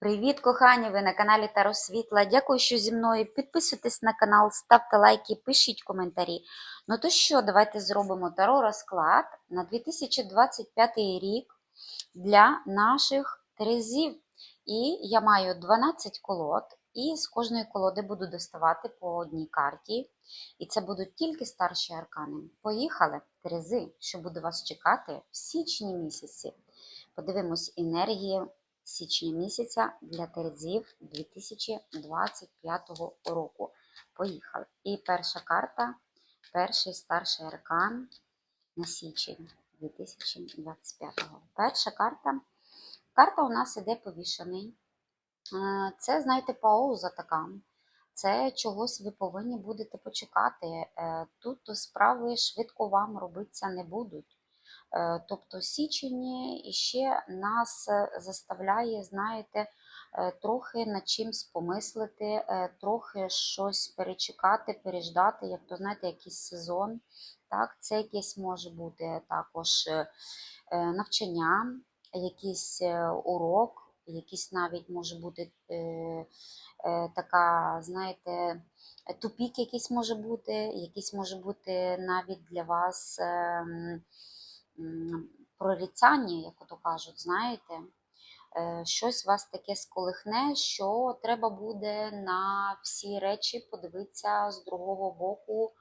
Привіт, кохані! Ви на каналі Таро Світла. Дякую, що зі мною. Підписуйтесь на канал, ставте лайки, пишіть коментарі. Ну то що, давайте зробимо таро розклад на 2025 рік для наших терезів. І я маю 12 колод, і з кожної колоди буду доставати по одній карті. І це будуть тільки старші аркани. Поїхали, терези, що буде вас чекати в січні місяці. Подивимось енергію січня місяця для терезів 2025 року. Поїхали. І перша карта, перший старший аркан на січень 2025. Перша карта. Карта у нас іде повішений. Е, Це, знаєте, пауза така. Це чогось ви повинні будете почекати. Е, Тут справи швидко вам робитися не будуть. Е, Тобто січень ще нас е, заставляє, знаєте, е, трохи над чимсь помислити, трохи щось перечекати, переждати, як то знаєте, якийсь сезон. Так, Це якесь може бути також навчання, якийсь урок, якийсь навіть може бути така, знаєте, тупік якийсь може бути, якийсь може бути навіть для вас. ем, прорицання, як ото кажуть, знаєте, Е, щось вас таке сколихне, що треба буде на всі речі подивитися з другого боку.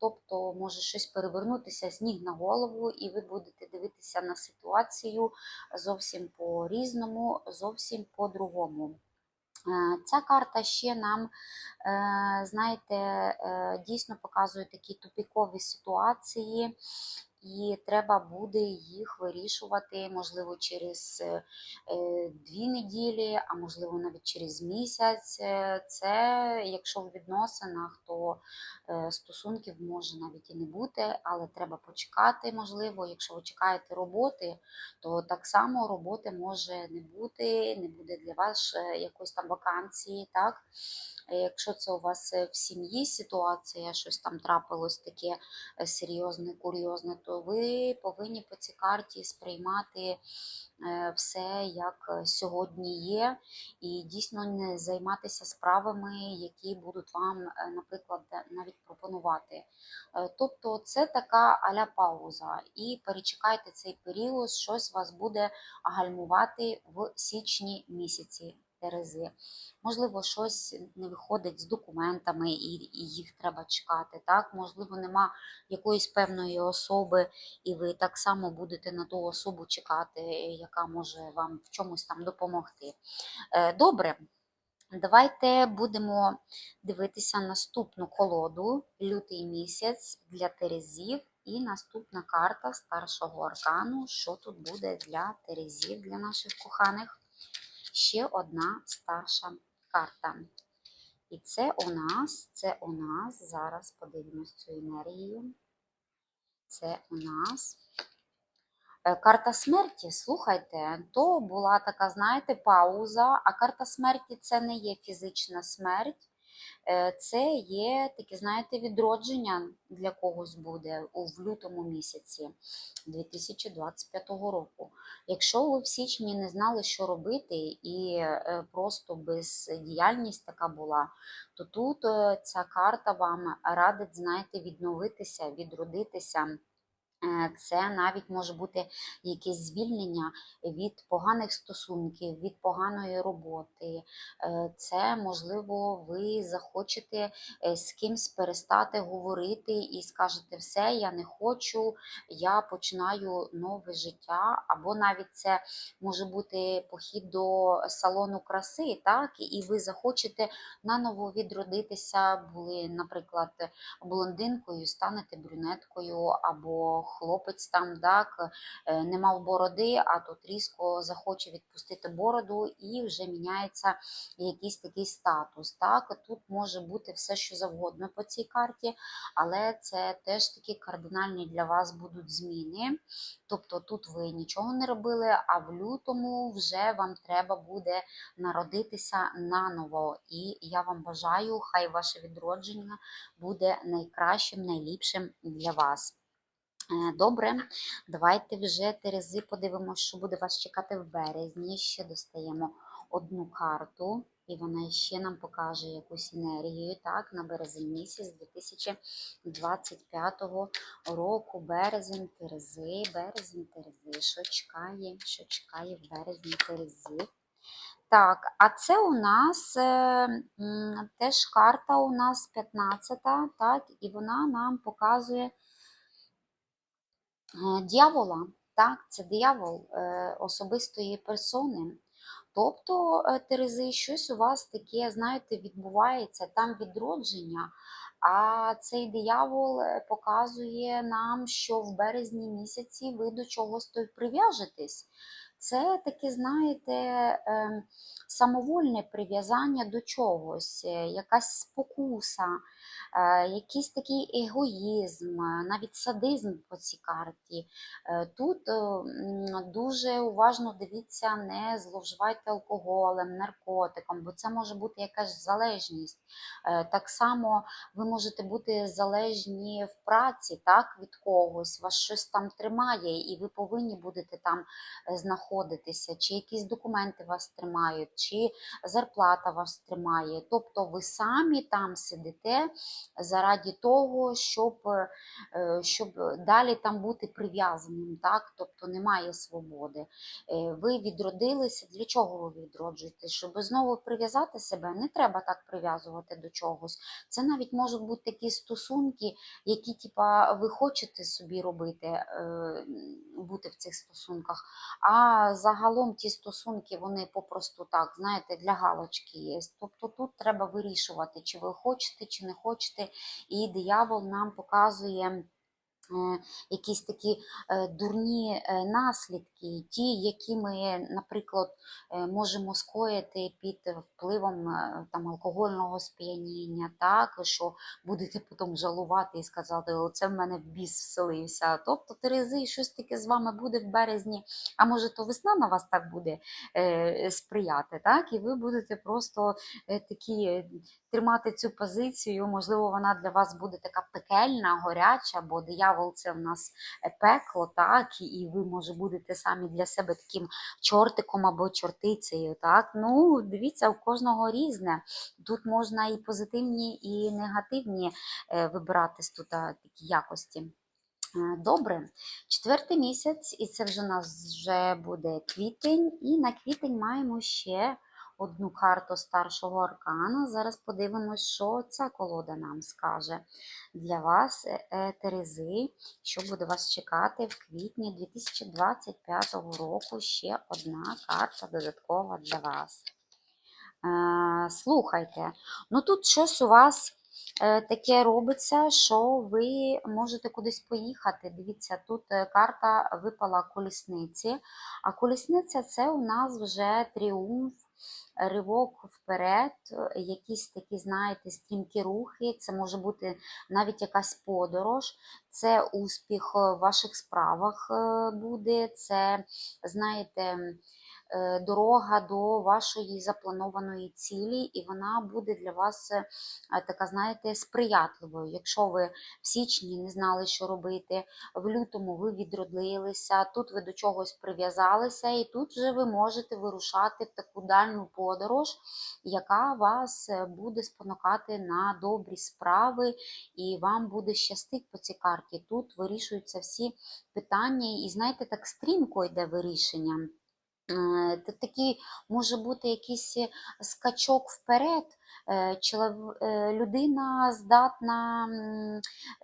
Тобто може щось перевернутися з ніг на голову, і ви будете дивитися на ситуацію зовсім по-різному, зовсім по-другому. Е, Ця карта ще нам, е, знаєте, дійсно показує такі тупікові ситуації, і треба буде їх вирішувати, можливо, через е, е, дві неділі, а можливо навіть через місяць. Е, Це якщо в відносинах, то стосунків може навіть і не бути, але треба почекати, можливо. Якщо ви чекаєте роботи, то так само роботи може не бути, не буде для вас якоїсь там вакансії, так? Якщо це у вас е, в сім'ї ситуація, щось там трапилось таке е, серйозне, курйозне, то ви повинні по цій карті сприймати е, все, як сьогодні є, і дійсно не займатися справами, які будуть вам, наприклад, навіть пропонувати. Тобто це така аля пауза. І перечекайте цей період, щось вас буде гальмувати в січні місяці. Терези. Можливо, щось не виходить з документами і, їх треба чекати. Так? Можливо, нема якоїсь певної особи, і ви так само будете на ту особу чекати, яка може вам в чомусь там допомогти. Е, Добре, давайте будемо дивитися наступну колоду, лютий місяць для Терезів. І наступна карта старшого аркану. Що тут буде для Терезів, для наших коханих? Ще одна старша карта. І це у нас, це у нас, зараз подивимось цю енергію. Це у нас е, карта смерті. Слухайте, то була така, знаєте, пауза, а карта смерті це не є фізична смерть. Е, Це є таке, знаєте, відродження для когось буде в лютому місяці 2025 року. Якщо ви в січні не знали, що робити, і е, просто бездіяльність така була, то тут е, ця карта вам радить, знаєте, відновитися, відродитися. Е, Це навіть може бути якесь звільнення від поганих стосунків, від поганої роботи. Е, Це, можливо, ви захочете е, з кимсь перестати говорити і скажете, все, я не хочу, я починаю нове життя. Або навіть це може бути похід до салону краси, так, і ви захочете наново відродитися, були, наприклад, блондинкою, станете брюнеткою, або хлопець там так, е, не мав бороди, а тут різко захоче відпустити бороду і вже міняється якийсь такий статус. Так, Тут може бути все, що завгодно по цій карті, але це теж такі кардинальні для вас будуть зміни. Тобто тут ви нічого не робили, а в лютому вже вам треба буде народитися наново. І я вам бажаю, хай ваше відродження буде найкращим, найліпшим для вас. Е, Добре, давайте вже Терези подивимося, що буде вас чекати в березні. Ще достаємо одну карту, і вона ще нам покаже якусь енергію, так, на березень місяць 2025 року. Березень Терези, березень Терези. Що чекає? Що чекає в березні Терези? Так, а це у нас е, теж карта у нас 15, так, і вона нам показує дьявола. Так, це диявол е, особистої персони. Тобто, е, Терези, щось у вас таке, знаєте, відбувається, там відродження. А цей диявол е, показує нам, що в березні місяці ви до чогось прив'яжетесь. Це таке, знаєте, ем, самовольне прив'язання до чогось, е, якась спокуса, е, якийсь такий егоїзм, е, навіть садизм по цій карті. Е, Тут е, дуже уважно дивіться, не зловживайте алкоголем, наркотиком, бо це може бути якась залежність. Е, Так само ви можете бути залежні в праці так, від когось, вас щось там тримає, і ви повинні будете там е, знаходитися, чи якісь документи вас тримають, чи зарплата вас тримає. Тобто ви самі там сидите заради того, щоб, е, щоб далі там бути прив'язаним, так? тобто немає свободи. Е, Ви відродилися. Для чого ви відроджуєтесь? Щоб знову прив'язати себе, не треба так прив'язувати до чогось. Це навіть можуть бути такі стосунки, які типа, ви хочете собі робити, е, бути в цих стосунках. А загалом ті стосунки, вони попросту так, знаєте, для галочки є. Тобто тут треба вирішувати, чи ви хочете, чи не хочете. І диявол нам показує. е, Якісь такі е, дурні е, наслідки, ті, які ми, наприклад, е, можемо скоїти під впливом е, там, алкогольного сп'яніння, так, що будете потім жалувати і сказати, оце в мене біс вселився. Тобто Терези, щось таке з вами буде в березні, а може то весна на вас так буде е, сприяти, так? і ви будете просто е, такі е, тримати цю позицію. Можливо, вона для вас буде така пекельна, горяча, бо диявол це в нас пекло, так, і ви, може, будете самі для себе таким чортиком або чортицею. Так? Ну, дивіться, у кожного різне. Тут можна і позитивні, і негативні вибирати вибирати тут такі якості. Е, Добре, четвертий місяць, і це вже у нас вже буде квітень. І на квітень маємо ще одну карту старшого аркана. Зараз подивимось, що ця колода нам скаже для вас, е, е, Терези, що буде вас чекати в квітні 2025 року. Ще одна карта додаткова для вас. Е, Слухайте, ну тут щось у вас таке робиться, що ви можете кудись поїхати. Дивіться, тут карта випала колісниці, а колісниця це у нас вже тріумф. Ривок вперед, якісь такі, знаєте, стрімкі рухи, це може бути навіть якась подорож, це успіх в ваших справах е, буде, це, знаєте, дорога до вашої запланованої цілі, і вона буде для вас е, така, знаєте, сприятливою. Якщо ви в січні не знали, що робити, в лютому ви відродилися, тут ви до чогось прив'язалися, і тут вже ви можете вирушати в таку дальню подорож, яка вас е, буде спонукати на добрі справи, і вам буде щастить по цій карті. Тут вирішуються всі питання, і знаєте, так стрімко йде вирішення. Е, такий може бути якийсь е, скачок вперед. Е, е, Людина здатна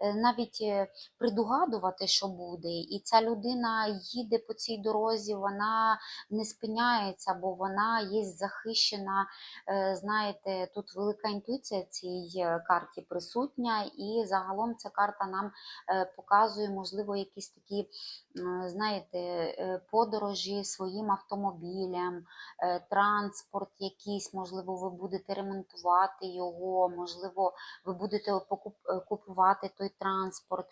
е, навіть предугадувати, що буде, і ця людина їде по цій дорозі, вона не спиняється, бо вона є захищена. Знаєте, тут велика інтуїція цій карті присутня, і загалом ця карта нам показує, можливо, якісь такі знаєте, подорожі своїм автомобілем, транспорт якийсь, можливо, ви будете ремонтувати його, можливо, ви будете е, купувати той транспорт.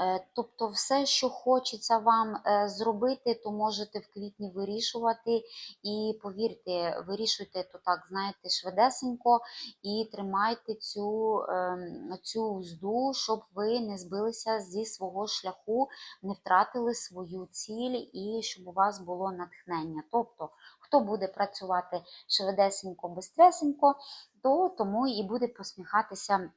Е, Тобто, все, що хочеться вам е, зробити, то можете в квітні вирішувати. І повірте, вирішуйте то так, знаєте, швидесенько і тримайте цю, ем, цю узду, щоб ви не збилися зі свого шляху, не втратили свою ціль і щоб у вас було натхнення. Тобто, Хто буде працювати швидесенько, бистресенько, то тому і буде посміхатися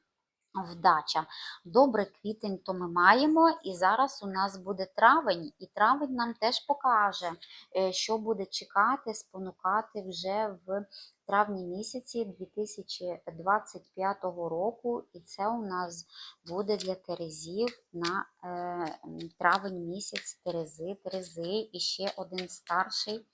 вдача. Добре, квітень то ми маємо, і зараз у нас буде травень, і травень нам теж покаже, е, що буде чекати, спонукати вже в травні місяці 2025 року, і це у нас буде для Терезів на е, травень місяць Терези, Терези і ще один старший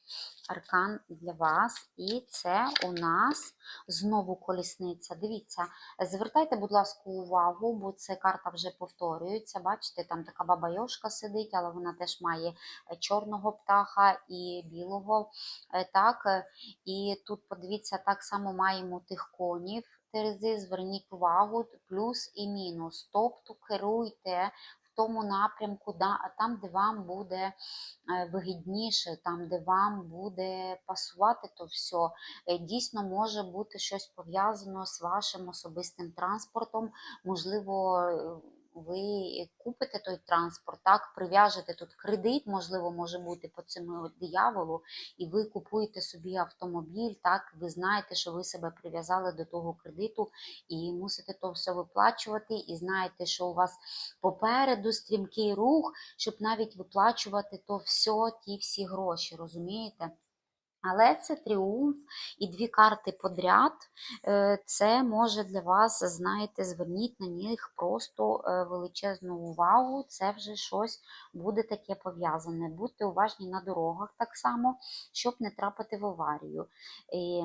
аркан для вас. І це у нас знову колісниця. Дивіться, звертайте, будь ласка, увагу, бо це карта вже повторюється. Бачите, там така баба Йошка сидить, але вона теж має е, чорного птаха і білого. е, Так, і тут подивіться, так само маємо тих конів. Терези, зверніть увагу, плюс і мінус. Тобто керуйте тому напрямку, там, де вам буде е, вигідніше, там, де вам буде пасувати то все. Дійсно може бути щось пов'язано з вашим особистим транспортом. Можливо, е, ви купите той транспорт, так, прив'яжете тут кредит, можливо, може бути по цьому дияволу, і ви купуєте собі автомобіль, так, ви знаєте, що ви себе прив'язали до того кредиту і мусите то все виплачувати, і знаєте, що у вас попереду стрімкий рух, щоб навіть виплачувати то все, ті всі гроші, розумієте? Але це тріумф і дві карти подряд. Е, Це може для вас, знаєте, зверніть на них просто е, величезну увагу. Це вже щось буде таке пов'язане. Будьте уважні на дорогах так само, щоб не трапити в аварію. І,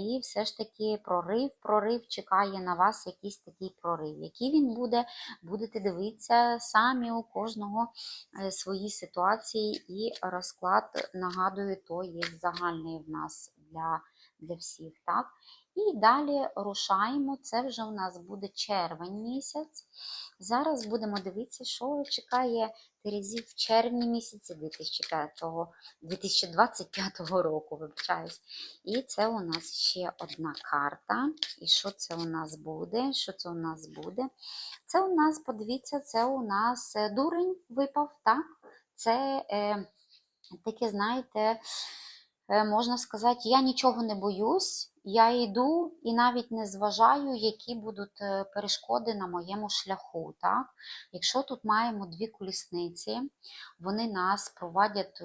і все ж таки прорив, прорив чекає на вас якийсь такий прорив. Який він буде, будете дивитися самі у кожного е, свої ситуації і розклад, нагадую, то є загальний в нас для, для всіх. Так? І далі рушаємо. Це вже у нас буде червень місяць. Зараз будемо дивитися, що чекає Терезів в червні місяці 2005, 2025 року. Вибачаюсь. І це у нас ще одна карта. І що це у нас буде? Що це у нас буде? Це у нас, подивіться, це у нас е, дурень випав, так? Це е, таке, знаєте, можна сказати, я нічого не боюсь, я йду і навіть не зважаю, які будуть е, перешкоди на моєму шляху. Так? Якщо тут маємо дві колісниці, вони нас провадять е,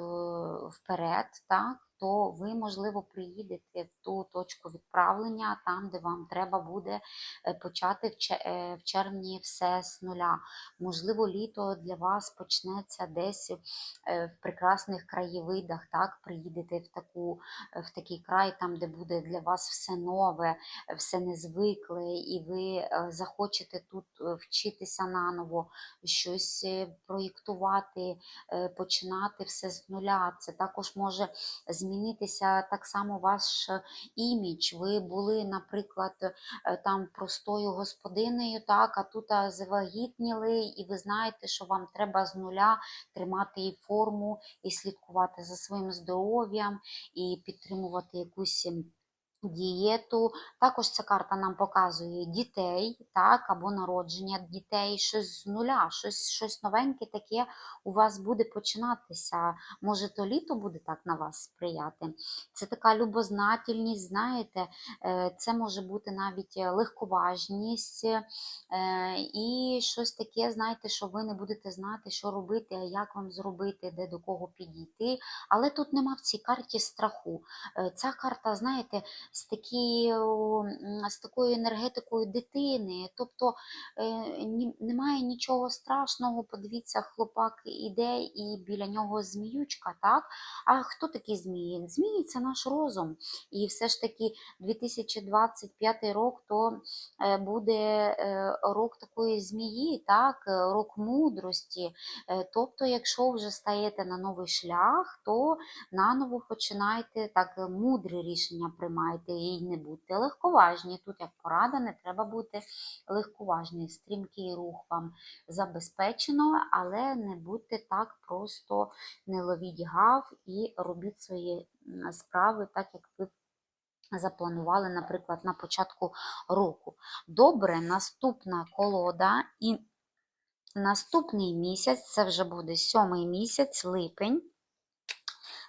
вперед, так? То ви, можливо, приїдете в ту точку відправлення, там, де вам треба буде е, почати е, в червні все з нуля. Можливо, літо для вас почнеться десь е, в прекрасних краєвидах, так, приїдете в, таку, в такий край, там, де буде для вас все нове, все незвикле, і ви захочете тут вчитися наново, щось проєктувати, починати все з нуля. Це також може змінитися так само ваш е, імідж. Ви були, наприклад, е, там простою господинею, так, а тут а, завагітніли, і ви знаєте, що вам треба з нуля тримати і форму, і слідкувати за своїм здоров'ям, і підтримувати якусь. Дієту, також ця карта нам показує дітей, так, або народження дітей, щось з нуля, щось, щось новеньке таке у вас буде починатися. Може, то літо буде так на вас сприяти. Це така любознательність, знаєте, е, це може бути навіть легковажність е, і щось таке, знаєте, що ви не будете знати, що робити, як вам зробити, де до кого підійти. Але тут нема в цій карті страху. Е, Ця карта, знаєте, з, такою, з такою енергетикою дитини. Тобто е, немає нічого страшного. Подивіться, хлопак іде і біля нього зміючка, так? А хто такий змії? Змії це наш розум. І все ж таки 2025 рок то е, буде е, рок такої змії, так? рок мудрості. Тобто, якщо вже стаєте на новий шлях, то наново починайте так мудре рішення приймайте і не будьте легковажні. Тут як порада, не треба бути легковажні. Стрімкий рух вам забезпечено, але не будьте так просто не ловіть гав і робіть свої справи так, як ви запланували, наприклад, на початку року. Добре, наступна колода і наступний місяць, це вже буде сьомий місяць, липень.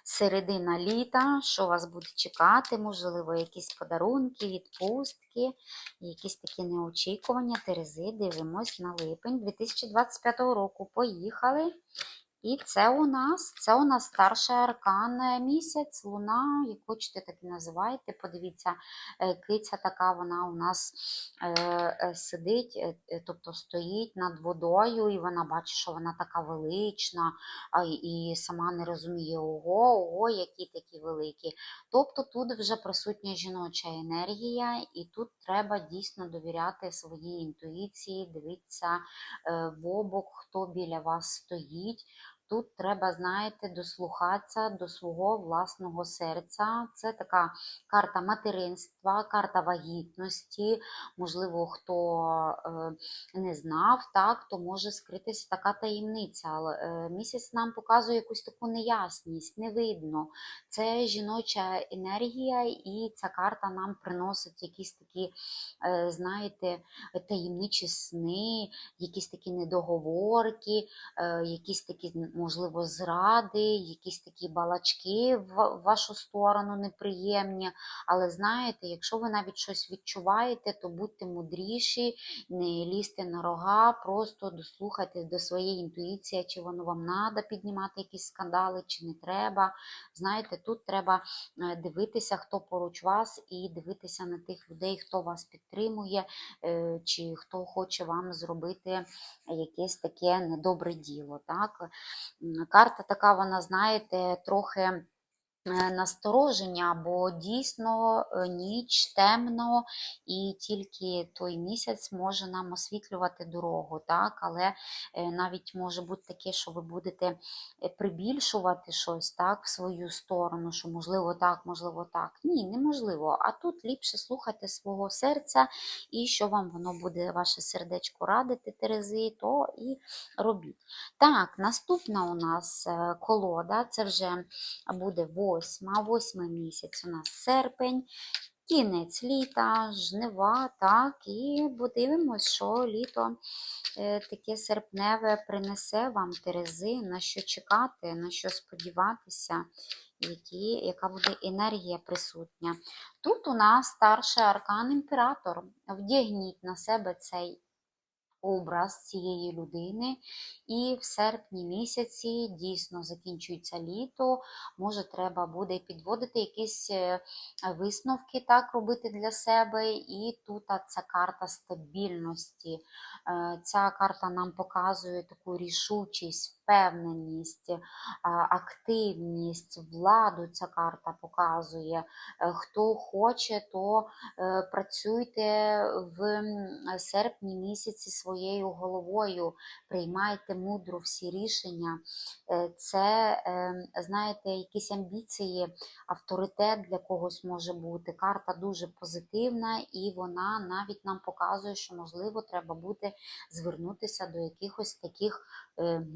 Середина літа, що вас буде чекати, можливо, якісь подарунки, відпустки, якісь такі неочікування. Терези, дивимось на липень 2025 року. Поїхали. І це у нас це у нас старший аркан е, місяць, луна, як хочете, так і називайте. Подивіться, е, киця така, вона у нас е, сидить, тобто стоїть над водою, і вона бачить, що вона така велична, і сама не розуміє, ого, ого, які такі великі. Тобто тут вже присутня жіноча енергія, і тут треба дійсно довіряти своїй інтуїції, дивитися в обок, хто біля вас стоїть. Тут треба, знаєте, дослухатися до свого власного серця. Це така карта материнства, карта вагітності. Можливо, хто е, не знав, так, то може скритися така таємниця. Але е, місяць нам показує якусь таку неясність, не видно. Це жіноча енергія, і ця карта нам приносить якісь такі, е, знаєте, таємничі сни, якісь такі недоговорки, якісь такі, можливо, зради, якісь такі балачки в вашу сторону неприємні. Але знаєте, якщо ви навіть щось відчуваєте, то будьте мудріші, не лізьте на рога, просто дослухайте до своєї інтуїції, чи воно вам треба піднімати якісь скандали, чи не треба. Знаєте, тут треба е, дивитися, хто поруч вас, і дивитися на тих людей, хто вас підтримує, е, чи хто хоче вам зробити якесь таке недобре діло. Так? Карта така, вона, знаєте, трохи. Е, Настороження, бо дійсно е, ніч темно, і тільки той місяць може нам освітлювати дорогу, так? але е, навіть може бути таке, що ви будете прибільшувати щось так, в свою сторону, що можливо так, можливо так. Ні, неможливо. А тут ліпше слухайте свого серця, і що вам воно буде, ваше сердечко радити, Терези, то і робіть. Так, наступна у нас колода, це вже буде восьма, восьмий місяць у нас серпень. Кінець літа, жнива, так, і подивимось, що літо е, таке серпневе принесе вам Терези, на що чекати, на що сподіватися, які, яка буде енергія присутня. Тут у нас старший аркан імператор. Вдягніть на себе цей образ цієї людини, і в серпні місяці дійсно закінчується літо. Може, треба буде підводити якісь е, висновки, так робити для себе. І тут ця карта стабільності. Е, Ця карта нам показує таку рішучість, впевненість, активність, владу. Ця карта показує. Е, Хто хоче, то е, працюйте в серпні місяці своєю головою, приймайте мудро всі рішення. Е, Це, е, знаєте, якісь амбіції, авторитет для когось може бути. Карта дуже позитивна, і вона навіть нам показує, що можливо треба буде звернутися до якихось таких е,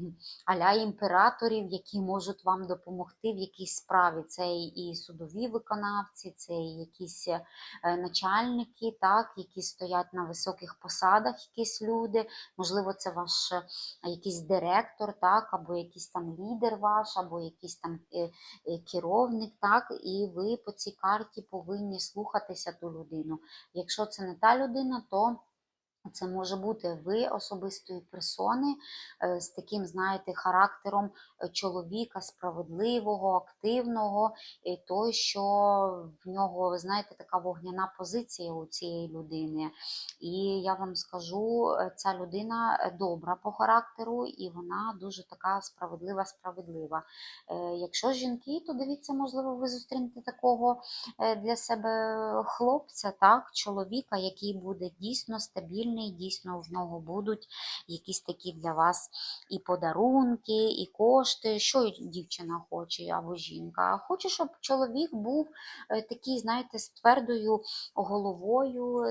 аля імператорів, які можуть вам допомогти в якійсь справі. Це і судові виконавці, це і якісь е, начальники, так, які стоять на високих посадах, якісь люди. Можливо, це ваш е, якийсь директор, так, або якийсь там лідер ваш, або якийсь там е, керівник, так, і ви по цій карті повинні слухатися ту людину. Якщо це не та людина, то це може бути ви особистої персони е, з таким, знаєте, характером е, чоловіка справедливого, активного, і той, що в нього, ви знаєте, така вогняна позиція у цієї людини. І я вам скажу, е, ця людина добра по характеру, і вона дуже така справедлива, справедлива. Якщо жінки, то дивіться, можливо, ви зустрінете такого для себе хлопця, так, чоловіка, який буде дійсно стабільний, дійсно в нього будуть якісь такі для вас і подарунки, і кошти. Що дівчина хоче або жінка? Хоче, щоб чоловік був е, такий, знаєте, з твердою головою,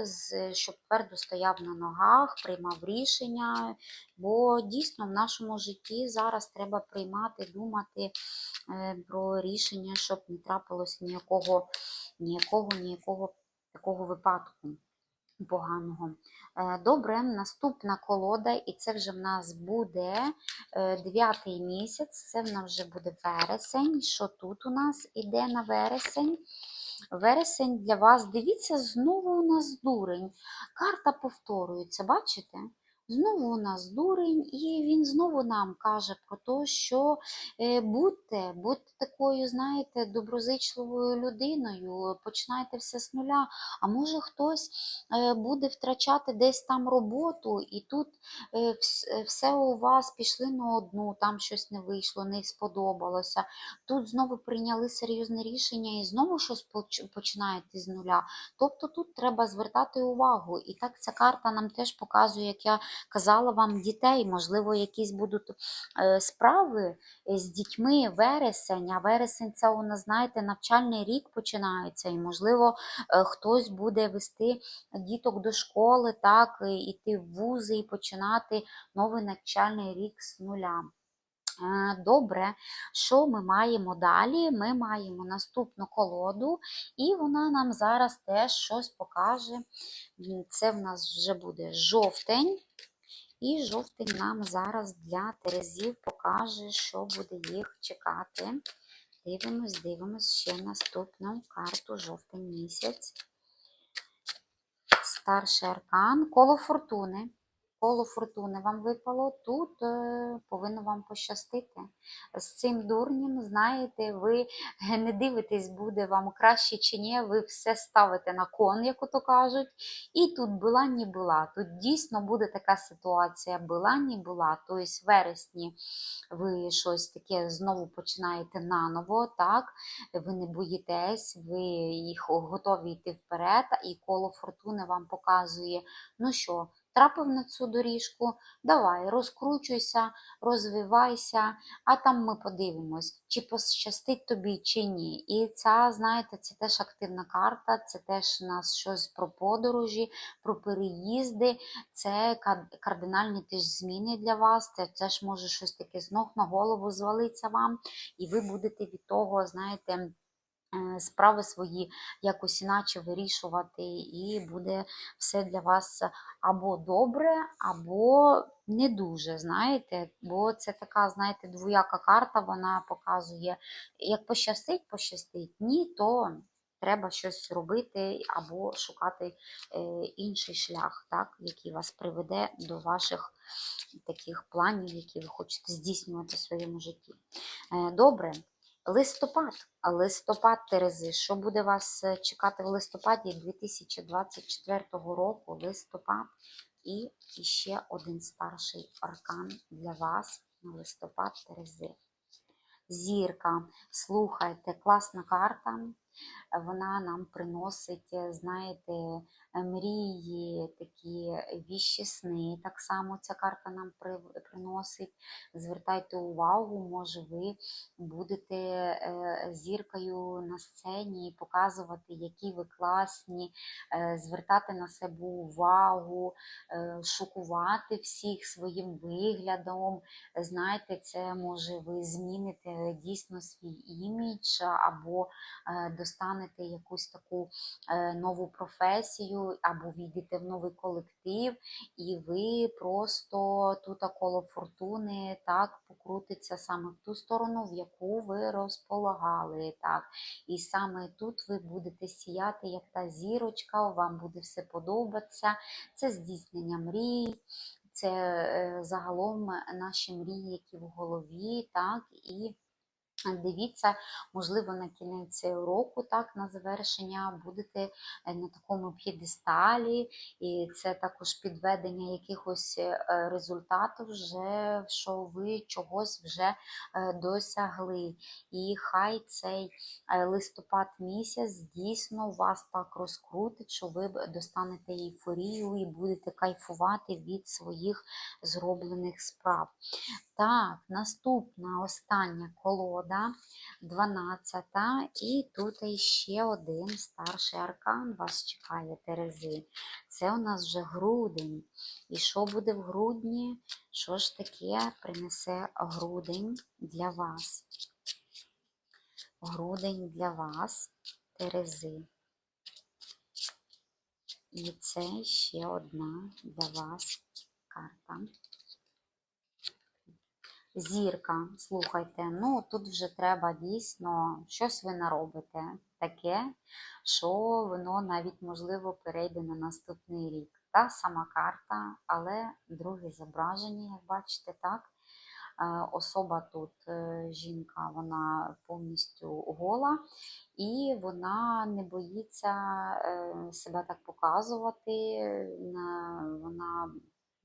щоб твердо стояв на ногах, приймав рішення. Бо дійсно в нашому житті зараз треба приймати, думати е, про рішення, щоб не трапилось ніякого, ніякого, ніякого такого випадку. Поганого. Е, Добре, наступна колода, і це вже в нас буде е, дев'ятий місяць, це в нас вже буде вересень. Що тут у нас іде на вересень? Вересень для вас, дивіться, знову у нас дурень. Карта повторюється, бачите? Знову у нас дурень, і він знову нам каже про те, що е, будьте, будьте такою, знаєте, доброзичливою людиною, починайте все з нуля. А може хтось е, буде втрачати десь там роботу, і тут е, вс- все у вас пішли на одну, там щось не вийшло, не сподобалося. Тут знову прийняли серйозне рішення і знову щось починаєте з нуля. Тобто тут треба звертати увагу. І так ця карта нам теж показує, як я казала вам, дітей, можливо, якісь будуть е, справи е, з дітьми вересень, а вересень це у нас, знаєте, навчальний рік починається, і, можливо, е, хтось буде вести діток до школи, так, і йти в вузи і починати новий навчальний рік з нуля. Е, Добре, що ми маємо далі? Ми маємо наступну колоду, і вона нам зараз теж щось покаже. Це в нас вже буде жовтень. І жовтень нам зараз для Терезів покаже, що буде їх чекати. Дивимось, дивимось ще наступну карту жовтень місяць. Старший аркан, коло фортуни. Коло фортуни вам випало. Тут е, повинно вам пощастити. З цим дурнем, знаєте, ви не дивитесь, буде вам краще чи ні, ви все ставите на кон, як ото кажуть. І тут була, ні була. Тут дійсно буде така ситуація, була, ні була. Тобто в вересні ви щось таке знову починаєте наново, так? ви не боїтесь, ви їх готові йти вперед, і коло фортуни вам показує, ну що, трапив на цю доріжку, давай, розкручуйся, розвивайся, а там ми подивимось, чи пощастить тобі, чи ні. І ця, знаєте, це теж активна карта, це теж у нас щось про подорожі, про переїзди, це кардинальні теж зміни для вас, це теж може щось таке з ног на голову звалиться вам, і ви будете від того, знаєте, справи свої якось іначе вирішувати, і буде все для вас або добре, або не дуже, знаєте, бо це така, знаєте, двояка карта, вона показує, як пощастить, пощастить, ні, то треба щось робити або шукати е, інший шлях, так, який вас приведе до ваших таких планів, які ви хочете здійснювати в своєму житті. Е, Добре. Листопад, листопад Терези. Що буде вас е, чекати в листопаді 2024 року? Листопад і ще один старший аркан для вас на листопад Терези. Зірка. Слухайте, класна карта. Вона нам приносить, е, знаєте, мрії, такі віщі сни. Так само ця карта нам приносить. Звертайте увагу, може, ви будете е, зіркою на сцені показувати, які ви класні, е, звертати на себе увагу, е, шокувати всіх своїм виглядом. Знаєте, це може ви зміните дійсно свій імідж або е, достанете якусь таку е, нову професію, або війдете в новий колектив, і ви просто тут коло фортуни так покрутиться саме в ту сторону, в яку ви розполагали. Так. І саме тут ви будете сіяти, як та зірочка, вам буде все подобатися. Це здійснення мрій. Це е, загалом наші мрії, які в голові, так, і Дивіться, можливо, на кінець року, так, на завершення, будете е, на такому п'єдесталі, і це також підведення якихось е, результатів, вже, що ви чогось вже е, досягли. І хай цей листопад місяць дійсно вас так розкрутить, що ви достанете ейфорію і будете кайфувати від своїх зроблених справ. Так, наступна остання колода, 12. І тут ще один старший аркан вас чекає, Терези. Це у нас вже грудень. І що буде в грудні? Що ж таке принесе грудень для вас? Грудень для вас, Терези. І це ще одна для вас карта. Зірка, слухайте, ну тут вже треба дійсно щось ви наробите таке, що воно навіть можливо перейде на наступний рік. Та сама карта, але друге зображення, як бачите, так. Е, Особа тут, е, жінка, вона повністю гола, і вона не боїться е, себе так показувати. Вона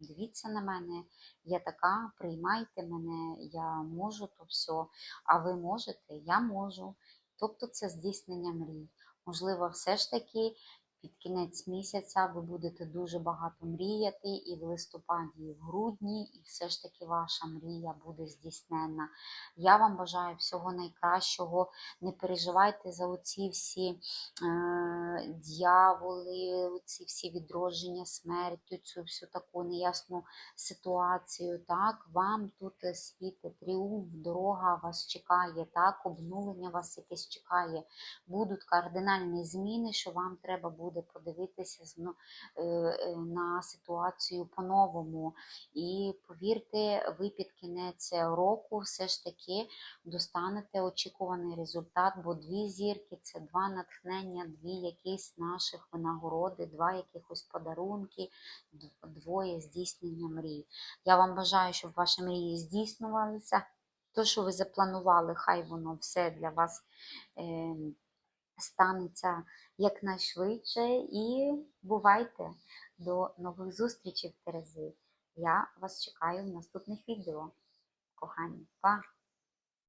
дивіться на мене, я така, приймайте мене, я можу то все, а ви можете, я можу. Тобто це здійснення мрій. Можливо, все ж таки під кінець місяця ви будете дуже багато мріяти, і в листопаді, і в грудні, і все ж таки ваша мрія буде здійснена. Я вам бажаю всього найкращого. Не переживайте за оці всі е, дьяволи, оці всі відродження, смертю, цю всю таку неясну ситуацію. Так, вам тут світить тріумф, дорога вас чекає, так, обнулення вас якесь чекає. Будуть кардинальні зміни, що вам треба буде подивитися зно- е, е, на ситуацію по-новому. І повірте, ви під кінець року все ж таки достанете очікуваний результат, бо дві зірки це два натхнення, дві якісь наших винагороди, два якихось подарунки, двоє здійснення мрій. Я вам бажаю, щоб ваші мрії здійснювалися. То, що ви запланували, хай воно все для вас е, станеться якнайшвидше. І бувайте до нових зустрічей в Терези. Я вас чекаю в наступних відео. Кохані, па!